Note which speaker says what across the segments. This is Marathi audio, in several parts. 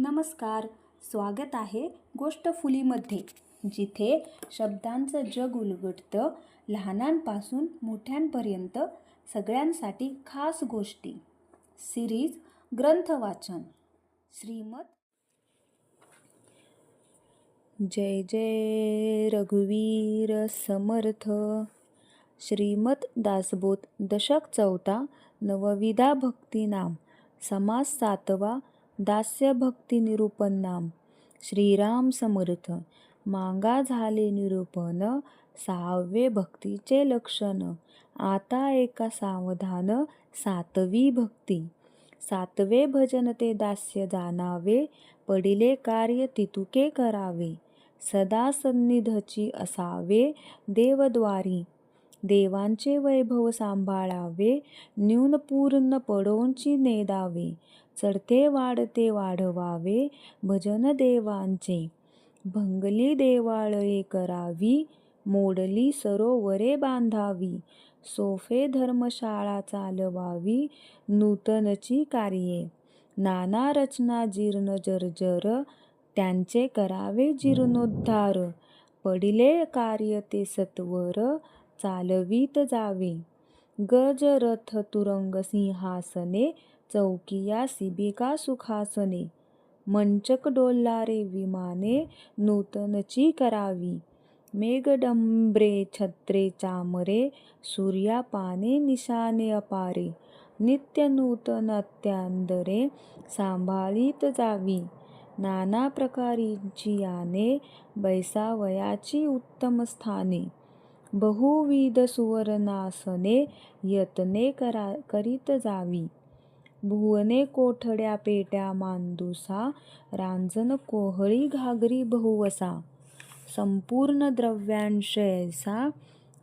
Speaker 1: नमस्कार स्वागत आहे गोष्ट फुलीमध्ये जिथे शब्दांचं जग उलगडतं लहानांपासून मोठ्यांपर्यंत सगळ्यांसाठी खास गोष्टी. सिरीज ग्रंथ वाचन श्रीमत जय जय रघुवीर समर्थ. श्रीमत दासबोध दशक चौथा नवविधा भक्ती नाम. समास सातवा दास्य भक्ती निरूपण नाम श्रीराम समर्थ मांगा झाले निरूपण सहावे भक्तीचे लक्षण. आता एका सावधान सातवी भक्ती. सातवे भजन ते दास्य जाणावे पडिले कार्य तितुके करावे. सदा सन्निधची असावे देवद्वारी. देवांचे वैभव सांभाळावे न्यून पूर्ण पडोंची नेदावे चढते वाढते वाढवावे भजन देवांचे. भंगली देवाळये करावी मोडली सरोवरे बांधावी सोफे धर्मशाळा चालवावी नूतनची कार्ये. नाना रचना जीर्ण जर्जर त्यांचे करावे जीर्णोद्धार. पडिले कार्य ते सत्वर चालवीत जावे. गज रथ तुरंग सिंहासने चौकिया सिबिका सुखासने. मंचक डोलारे विमाने नूतनची करावी. मेघडंबरे छत्रे चामरे सूर्यापाने निशाने अपारे. नित्य नूतन अत्यांदरे सांभाळीत जावी. नाना प्रकारीची याने बैसावयाची उत्तम स्थाने. बहुविध सुवर्णासने यत्ने करा करीत जावी. भुवने कोठड्या पेट्या मांदुसा रांजन कोहळी घागरी बहुवसा. संपूर्ण द्रव्यांशयसा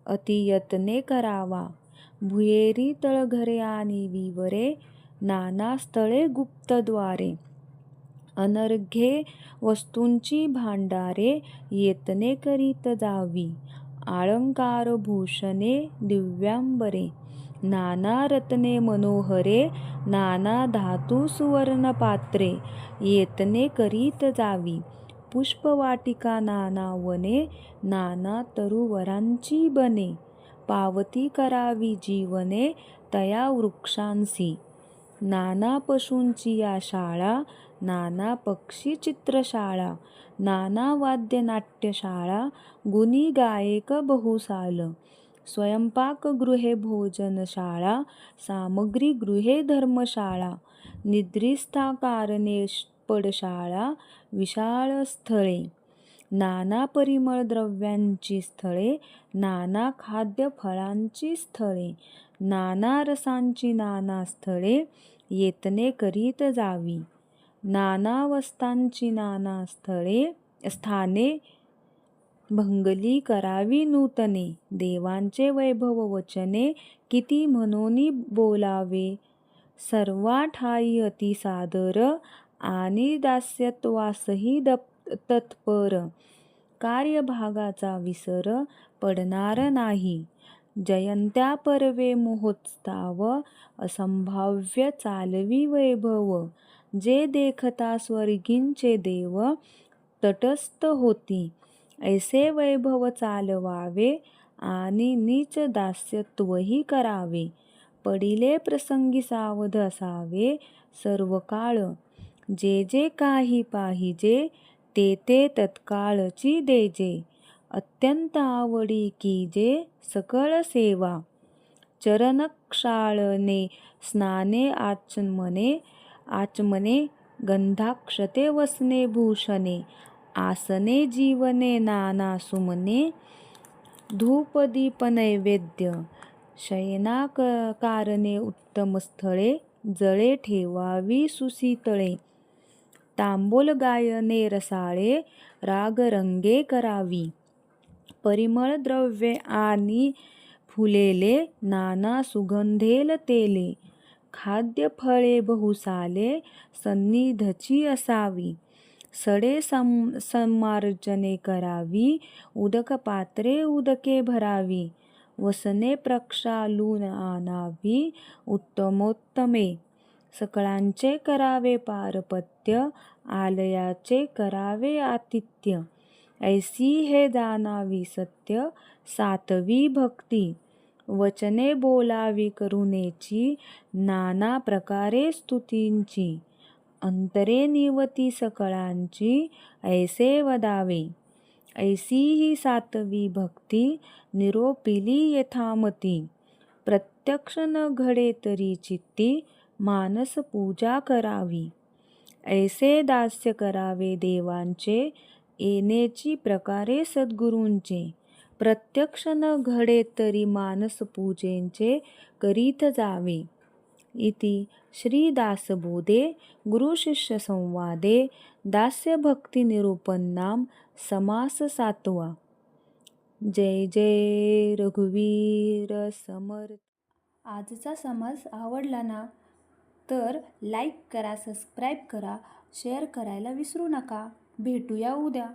Speaker 1: अतियत्ने करावा. भुयेरी तळघरे आणि विवरे नाना स्थळे गुप्तद्वारे. अनर्घे वस्तूंची भांडारे येतने करीत जावी. आळंकारभूषणे दिव्यांबरे नाना रत्ने मनोहरे नाना धातू सुवर्ण पात्रे येतने करीत जावी. पुष्पवाटिका नाना वने नाना तरुवरांची बने. पावती करावी जीवने तया वृक्षांसी. नाना पशूंची या शाळा नाना पक्षी चित्रशाळा नाना वाद्य नाट्यशाळा गुणी गायक बहुसाल स्वयंपाकगृहे भोजनशाळा सामग्रीगृहे धर्मशाळा निद्रिस्था कारणे पडशाळा विशाळ स्थळे. नाना परिमळ द्रव्यांची स्थळे नाना खाद्य फळांची स्थळे नाना रसांची नाना स्थळे येतने करीत जावी. नाना वस्तांची नाना स्थळे स्थाने भंगली करावी नूतने. देवांचे वैभव वचने किती म्हणूनी बोलावे. सर्वा ठाई अति सादर आणि दास्यत्वासही दप तत्पर. कार्यभागाचा विसर पडणार नाही. जयंत्या पर्वे मोहोत्साव असंभाव्य चालवी वैभव. जे देखता स्वर्गींचे देव तटस्थ होती. ऐसे वैभव चालवावे आणि नीच दास्यत्वही करावे. पडिले प्रसंगी सावध असावे सर्व काळ जे जे काही पाहिजे ते ते तत्काळची देजे. अत्यंत आवडी की जे सकळ सेवा. चरणक्षाळने स्नाने आचमने आचमने गंधाक्षते वसने भूषणे आसने जीवने नाना सुमने धूपदीपनैवेद्य शयना कारणे उत्तम स्थळे जळे ठेवावी सुशीतळे. तांबूल गायने रसाळे रागरंगे करावी. परिमळ द्रव्ये आणि फुलेले नाना सुगंधेल तेले. खाद्यफळे बहुसाले सन्निधची असावी. सडे सम संमार्जने करावी उदक पात्रे उदके भरावी. वसने प्रक्षालून आणावी उत्तमोत्तमे. सकळांचे करावे पारपत्य आलयाचे करावे आतिथ्य. ऐसी हे दानावी सत्य सातवी भक्ती. वचने बोलावी करुणेची नाना प्रकारे स्तुतींची. अंतरे निवती सकळांची ऐसे वदावे. ऐसी ही सातवी भक्ती निरोपिली यथामती. प्रत्यक्ष न घडे तरी चित्ती मानस पूजा करावी. ऐसे दास्य करावे देवांचे येण्याची प्रकारे सद्गुरूंचे. प्रत्यक्ष न घडे तरी मानस पूजेंचे करीत जावे. इति श्रीदासबोधे गुरुशिष्यसंवादे दास्यभक्तिनिरूपन्नां समास सातवा जय जय रघुवीर समर्थ. आजचा समास आवडला ना? तर लाईक करा सबस्क्राईब करा शेअर करायला विसरू नका. भेटूया उद्या.